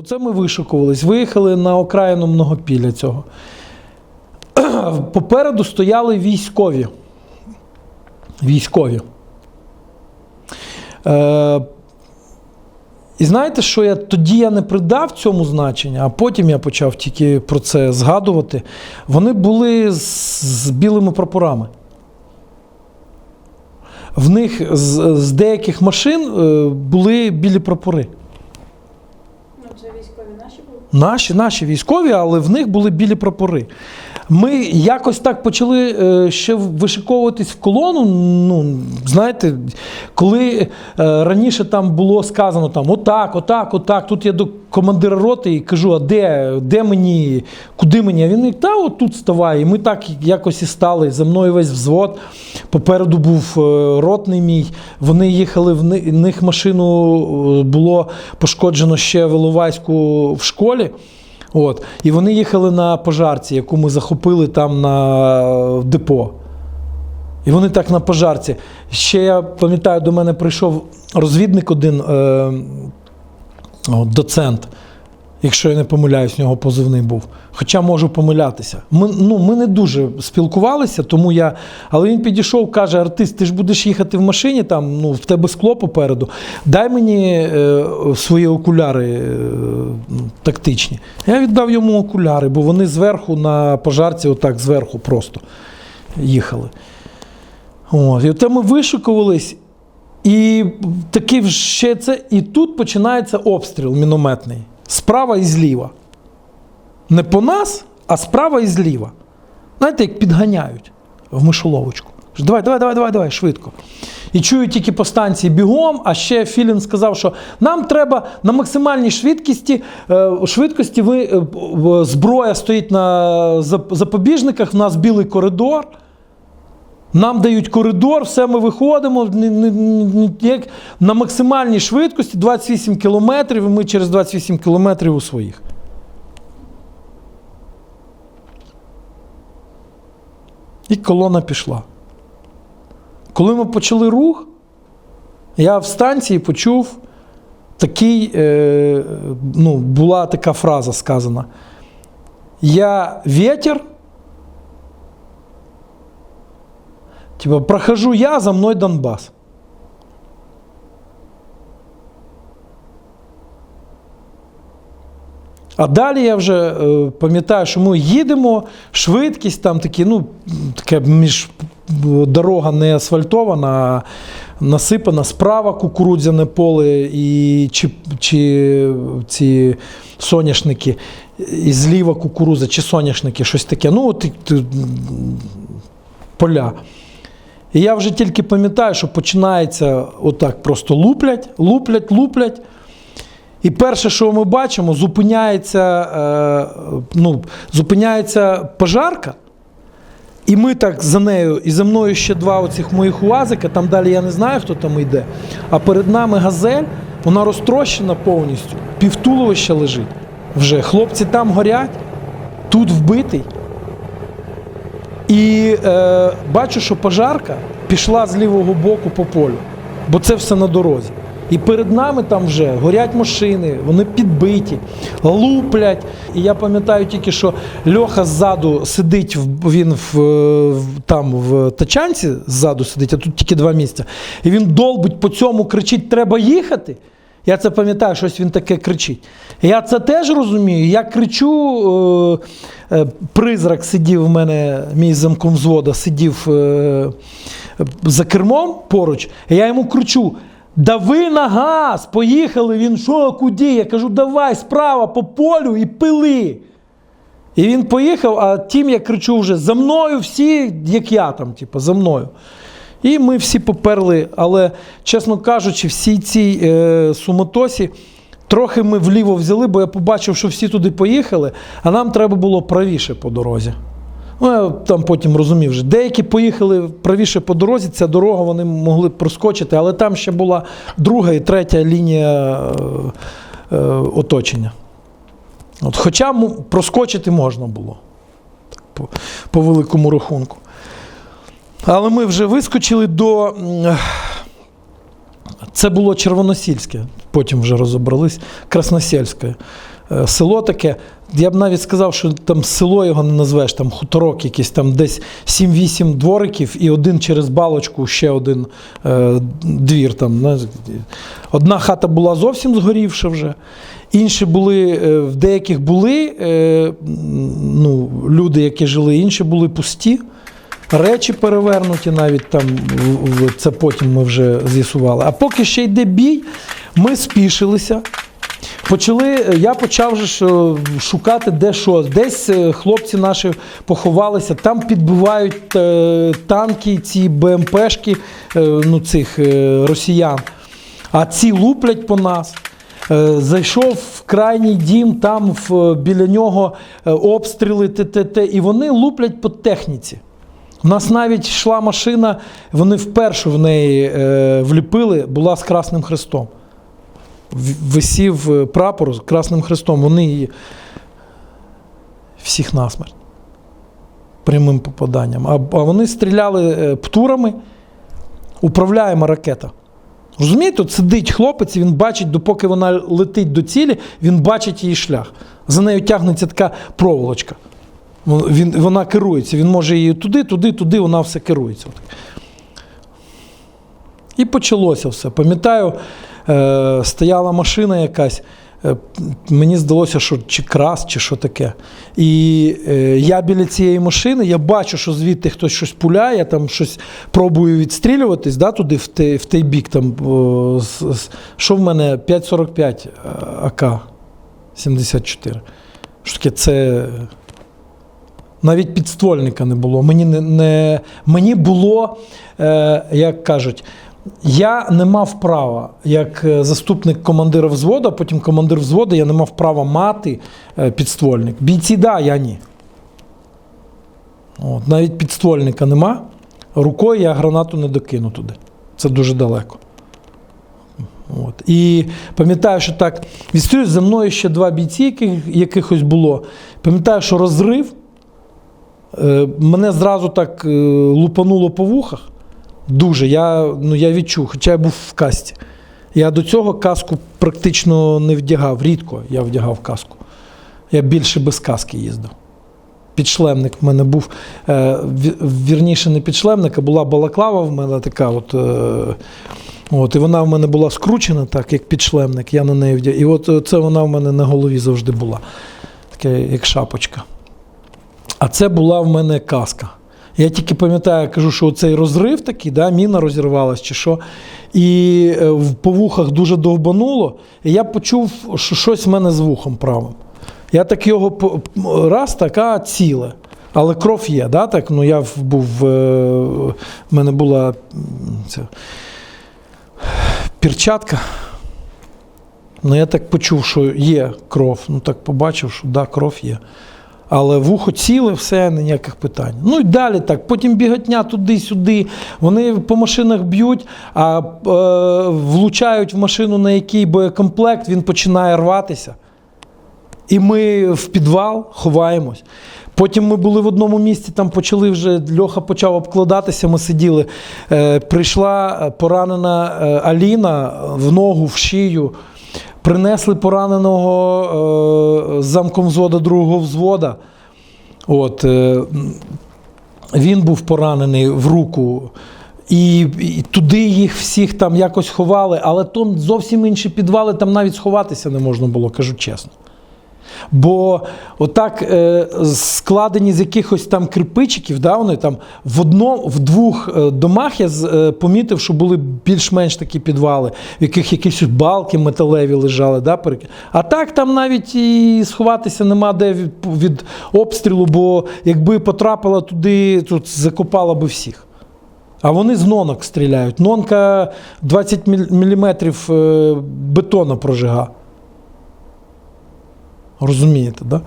Оце ми вишукувались, виїхали на окраїну многопілля цього. Попереду стояли військові. Військові. Е, і знаєте, що я тоді я не придав цьому значення, а потім я почав тільки про це згадувати. Вони були з, з білими прапорами. В них з, з деяких машин е, були білі прапори. Це військові наші були? Наші, наші військові, але в них були білі прапори. Ми якось так почали е, ще вишиковуватись в колону. Ну, знаєте, коли е, раніше там було сказано там отак, отак, отак. Тут є до командира роти і кажу, а де, де мені, куди мені? А він та от тут ставай. І ми так якось і стали. За мною весь взвод. Попереду був е, ротний мій. Вони їхали в них машину е, було пошкоджено ще в в школі. От. І вони їхали на пожарці, яку ми захопили там на депо. І вони так на пожарці. Ще я пам'ятаю, до мене прийшов розвідник один, е, доцент, якщо я не помиляюсь, у нього позивний був. Хоча можу помилятися. Ми, ну, ми не дуже спілкувалися, тому я. Але він підійшов, каже: Артист, ти ж будеш їхати в машині, там, ну, в тебе скло попереду. Дай мені е, свої окуляри е, тактичні. Я віддав йому окуляри, бо вони зверху на пожарці, отак зверху просто їхали. От, і от ми вишикувались, і таки ще це, і тут починається обстріл мінометний. Справа і зліва. Не по нас, а справа і зліва. Знаєте, як підганяють в мишоловочку. Давай, давай, давай, давай, давай, швидко. І чую тільки по станції бігом, а ще Філін сказав, що нам треба на максимальній швидкості, е, швидкості ви, е, зброя стоїть на запобіжниках, в нас білий коридор. Нам дають коридор, все ми виходимо як на максимальній швидкості 28 кілометрів, і ми через 28 кілометрів у своїх. І колона пішла. Коли ми почали рух, я в станції почув такий, е, ну, була така фраза сказана. Я ветер, Типа, прохожу я, за мною Донбас. А далі я вже е, пам'ятаю, що ми їдемо, швидкість там такі, ну, таке між дорога не асфальтована, а насипана справа кукурудзяне поле і чи, чи ці соняшники, і зліва кукурудза, чи соняшники, щось таке. Ну, от, поля. І я вже тільки пам'ятаю, що починається отак просто луплять, луплять, луплять. І перше, що ми бачимо, зупиняється, е, ну, зупиняється пожарка. І ми так за нею, і за мною ще два оцих моїх уазика, там далі я не знаю, хто там йде. А перед нами газель, вона розтрощена повністю, півтуловища лежить вже. Хлопці там горять, тут вбитий. І е, бачу, що пожарка пішла з лівого боку по полю, бо це все на дорозі. І перед нами там вже горять машини, вони підбиті, луплять. І я пам'ятаю тільки, що Льоха ззаду сидить, він в- там в тачанці ззаду сидить, а тут тільки два місця. І він долбить по цьому, кричить: треба їхати. Я це пам'ятаю, щось він таке кричить. Я це теж розумію. Я кричу, е, е, призрак сидів в мене, мій замком взвода, сидів е, за кермом поруч, і я йому кричу: Дави на газ, поїхали. Він що, куди? Я кажу, давай справа по полю і пили. І він поїхав, а тім я кричу вже за мною всі, як я там, типу, за мною. І ми всі поперли, але, чесно кажучи, всій цій е, суматосі трохи ми вліво взяли, бо я побачив, що всі туди поїхали, а нам треба було правіше по дорозі. Ну, я там потім розумів вже. Деякі поїхали правіше по дорозі, ця дорога вони могли проскочити, але там ще була друга і третя лінія е, е, оточення. От, хоча проскочити можна було по, по великому рахунку. Але ми вже вискочили до, Це було Червоносільське, потім вже розібрались, Красносельське. Е, Село таке, я б навіть сказав, що там село його не назвеш, там хуторок якийсь, там десь 7-8 двориків і один через балочку, ще один е, двір. Там. Одна хата була зовсім згорівша вже. Інші були, е, в деяких були е, ну, люди, які жили, інші були пусті. Речі перевернуті навіть там, це потім ми вже з'ясували. А поки ще йде бій, ми спішилися. Почали, я почав же е, шукати, де що. Десь е, хлопці наші поховалися, там підбивають е, танки, ці БМПшки ну, цих росіян. А ці луплять по нас. Зайшов в крайній дім, там біля нього обстріли, ТТТ, і вони луплять по техніці. У нас навіть йшла машина, вони вперше в неї е, вліпили, була з Красним Хрестом. Висів е, прапор з Красним Хрестом. Вони її всіх насмерть. Прямим попаданням. А, а вони стріляли е, птурами, управляємо ракета. Розумієте, сидить хлопець, і він бачить, допоки вона летить до цілі, він бачить її шлях. За нею тягнеться така проволочка. Він, вона керується, він може її туди, туди, туди, вона все керується. І почалося все. Пам'ятаю, е, стояла машина якась. е, Мені здалося, що чи крас, чи що таке. І е, я біля цієї машини, я бачу, що звідти хтось щось пуляє, там щось пробую відстрілюватись да, туди, в той, в той бік. Там, що в мене 5,45 АК 74. Що таке, це навіть підствольника не було. Мені не, не мені було, е, як кажуть, я не мав права, як е, заступник командира взводу, потім командир взводу, я не мав права мати е, підствольник. Бійці, да, я ні. От, навіть підствольника нема. Рукою я гранату не докину туди. Це дуже далеко. От. І пам'ятаю, що так відстрілюють за мною ще два бійці, яких, якихось було. Пам'ятаю, що розрив. Е, Мене зразу так е, лупануло по вухах. Дуже. Я, ну, я відчув, хоча я був в касті. Я до цього каску практично не вдягав. Рідко я вдягав каску. Я більше без каски їздив. Підшлемник в мене був. Е, вірніше, не підшлемник, а була балаклава в мене така. От, от, і вона в мене була скручена, так, як підшлемник. Я на неї вдяг. І от це вона в мене на голові завжди була. Таке, як шапочка. А це була в мене каска. Я тільки пам'ятаю, кажу, що цей розрив такий, да, міна розірвалась чи що. І е, по вухах дуже довбануло. І я почув, що щось в мене з вухом правим. Я так його раз, така ціле. Але кров є, да? так? Ну, я був, е, в мене була ця, перчатка. Ну, я так почув, що є кров. Ну так побачив, що да, кров є. Але вухо ціле, все, ніяких питань. Ну і далі так. Потім біготня туди-сюди. Вони по машинах б'ють, а е, влучають в машину, на який боєкомплект, він починає рватися. І ми в підвал ховаємось. Потім ми були в одному місці, там почали вже Льоха почав обкладатися. Ми сиділи. Е, прийшла поранена е, Аліна в ногу, в шию. Принесли пораненого е, замком взвода другого взвода. От, е, він був поранений в руку. І, і туди їх всіх там якось ховали, але то зовсім інші підвали, там навіть сховатися не можна було, кажу чесно. Бо отак е, складені з якихось там кирпичиків, да, вони там в одному, в двох е, домах я е, помітив, що були більш-менш такі підвали, в яких якісь балки металеві лежали. Да, перек- а так там навіть і сховатися нема де від, від обстрілу, бо якби потрапила туди, тут закопала би всіх. А вони з нонок стріляють. Нонка 20 мм бетона прожига. Розумієте, да?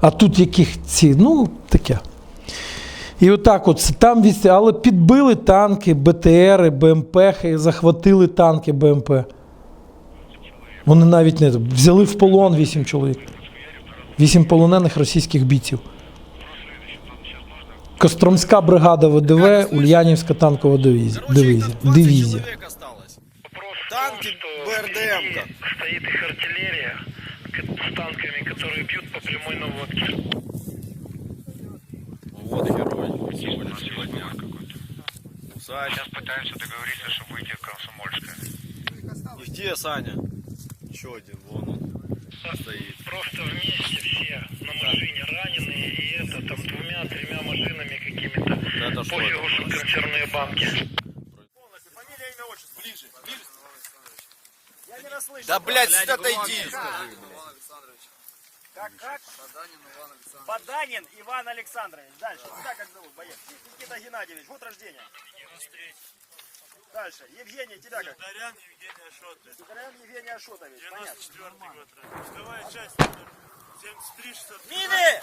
А тут яких ці, ну, таке. І отак от там вісті, але підбили танки, БТРи, БМП, захватили танки БМП. Вони навіть не взяли в полон вісім чоловік. Вісім полонених російських бійців. Костромська бригада ВДВ, Ульянівська танкова дивізія. Дивізія. дивізія. Человек осталось. Ебать, с танками, которые бьют по прямой наводке. Вот герой сегодня, сегодня. Усач. Сейчас пытаемся договориться, чтобы выйти в Комсомольское. И где Саня? Еще один, вон он стоит. Просто вместе все на машине раненые, и это там двумя-тремя машинами какими-то. Это что Пофигу, это? что консервные банки. тебя. Да, блядь, блядь отойди. Скажи, как, как? Поданин Иван Александрович. Поданин Иван Александрович. Дальше. Да. Сюда как зовут, боец? Никита Геннадьевич. Вот рождение. 93. Дальше. Евгений, тебя как? Сухарян Евгений Ашотович. Сухарян Евгений Ашотович. 94 год. Пустовая часть 73 63. Мины!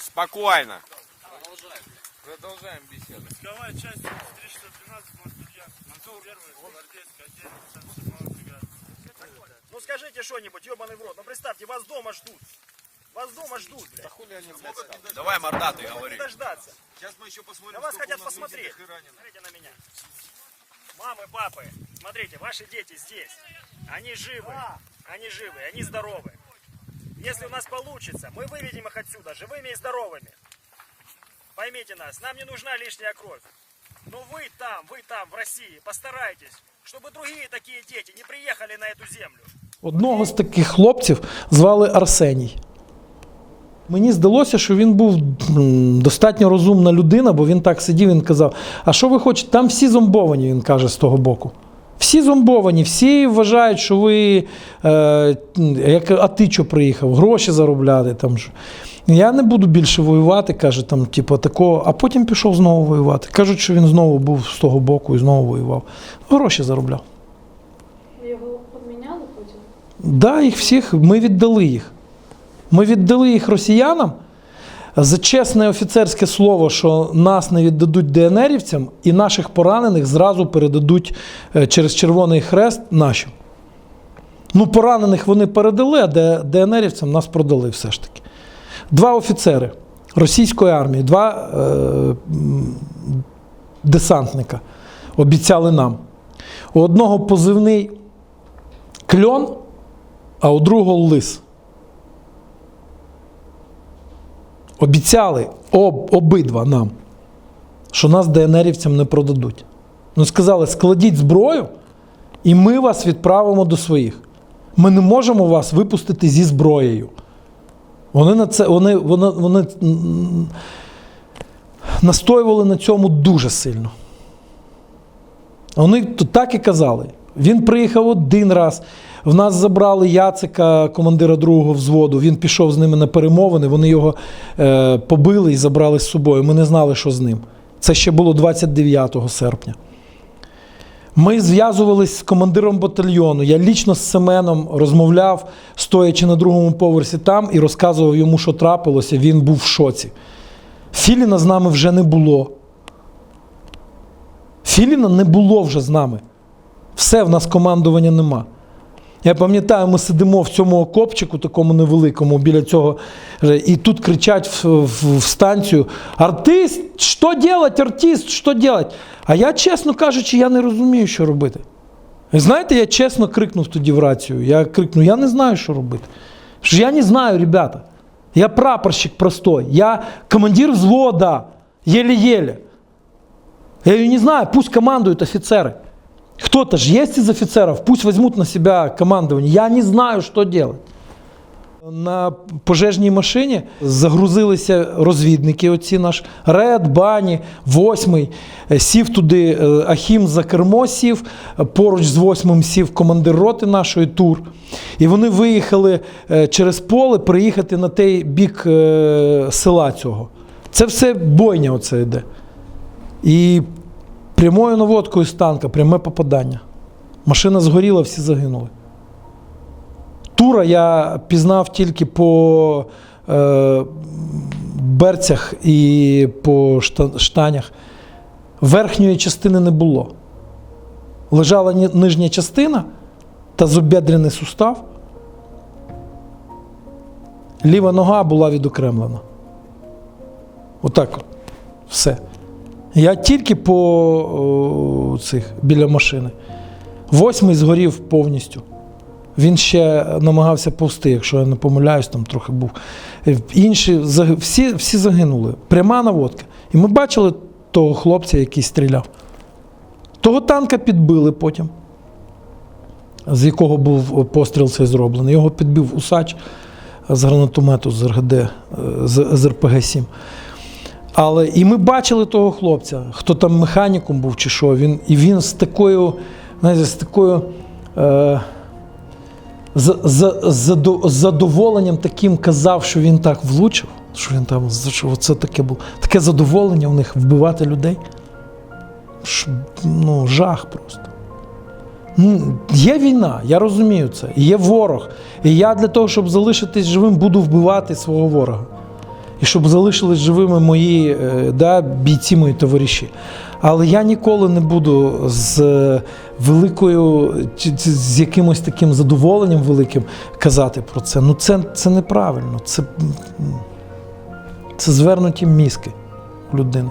Спокойно. Продолжаем. Продолжаем беседу. Пусковая часть 73 612 Мостульян. Антон Первый, Гвардейский, отдельный, Сан-Симон. Ну скажите что-нибудь, ебаный в рот. Ну представьте, вас дома ждут. Вас дома ждут, блядь. Давай, мордатый, говори. Не дождаться. Сейчас мы еще посмотрим, На вас хотят посмотреть. Смотрите на меня. Мамы, папы, смотрите, ваши дети здесь. Они живы. Они живы, они здоровы. Если у нас получится, мы выведем их отсюда, живыми и здоровыми. Поймите нас, нам не нужна лишняя кровь. Но вы там, вы там, в России, постарайтесь, чтобы другие такие дети не приехали на эту землю. Одного з таких хлопців звали Арсеній. Мені здалося, що він був достатньо розумна людина, бо він так сидів, він казав: А що ви хочете? Там всі зомбовані, він каже з того боку. Всі зомбовані, всі вважають, що ви. Е, як, а ти що приїхав? Гроші заробляти. Там, ж. Я не буду більше воювати, каже, там, типу, такого, а потім пішов знову воювати. Кажуть, що він знову був з того боку і знову воював. Гроші заробляв. Ви його обміняли потім? Да, їх всіх, ми віддали їх. Ми віддали їх росіянам за чесне офіцерське слово, що нас не віддадуть ДНРівцям, і наших поранених зразу передадуть е, через Червоний Хрест нашим. Ну, поранених вони передали, а ДНРівцям нас продали все ж таки. Два офіцери російської армії, два е, десантника обіцяли нам. У одного позивний кльон, а у другого лис. Обіцяли об, обидва нам, що нас ДНРівцям не продадуть. Ну, сказали, складіть зброю, і ми вас відправимо до своїх. Ми не можемо вас випустити зі зброєю. Вони на це вони, вони, вони настоювали на цьому дуже сильно. Вони так і казали. Він приїхав один раз. В нас забрали Яцика, командира другого взводу. Він пішов з ними на перемовини. Вони його е, побили і забрали з собою. Ми не знали, що з ним. Це ще було 29 серпня. Ми зв'язувалися з командиром батальйону. Я лічно з Семеном розмовляв, стоячи на другому поверсі там, і розказував йому, що трапилося. Він був в шоці. Філіна з нами вже не було. Філіна не було вже з нами. Все, в нас командування нема. Я пам'ятаю, ми сидимо в цьому окопчику, такому невеликому, біля цього, і тут кричать в, в, в станцію: Артист, що делать, артист, що делать? А я, чесно кажучи, я не розумію, що робити. Знаєте, я чесно крикнув тоді в рацію. Я крикнув, я не знаю, що робити. Що я не знаю, ребята. Я прапорщик простой, я командир взвода, еле-еле. Я ее не знаю, пусть командуют офицеры. Кто-то же есть из офицеров, пусть возьмут на себя командование. Я не знаю, что делать. На пожежній машині загрузилися розвідники, оці наш Ред, Бані, восьмий. Сів туди е, Ахім за кермо сів, поруч з восьмим сів командир роти нашої тур. І вони виїхали е, через поле приїхати на той бік е, села цього. Це все бойня оце йде. І прямою наводкою з танка, пряме попадання. Машина згоріла, всі загинули. Тура я пізнав тільки по е, берцях і по штанях. Верхньої частини не було. Лежала нижня частина та зобідрений сустав. Ліва нога була відокремлена. Отак от. Все. Я тільки по о, цих біля машини. Восьмий згорів повністю. Він ще намагався повсти, якщо я не помиляюсь, там трохи був. Інші всі, всі загинули. Пряма наводка. І ми бачили того хлопця, який стріляв. Того танка підбили потім, з якого був постріл цей зроблений. Його підбив усач з гранатомету з РГД, е, з, з РПГ-7. Але і ми бачили того хлопця, хто там механіком був чи що. Він, і він з такою, знаєте, з такою. Е, з, з, з, з задоволенням таким казав, що він так влучив, що він там що це таке було. Таке задоволення у них вбивати людей. Ш- Ну, жах просто. Ну, є війна, я розумію це. Є ворог. І я для того, щоб залишитись живим, буду вбивати свого ворога. І щоб залишились живими мої е, да, бійці, мої товариші. Але я ніколи не буду з е, великою, з якимось таким задоволенням великим казати про це. Ну це, це неправильно. Це, це звернуті мізки людини.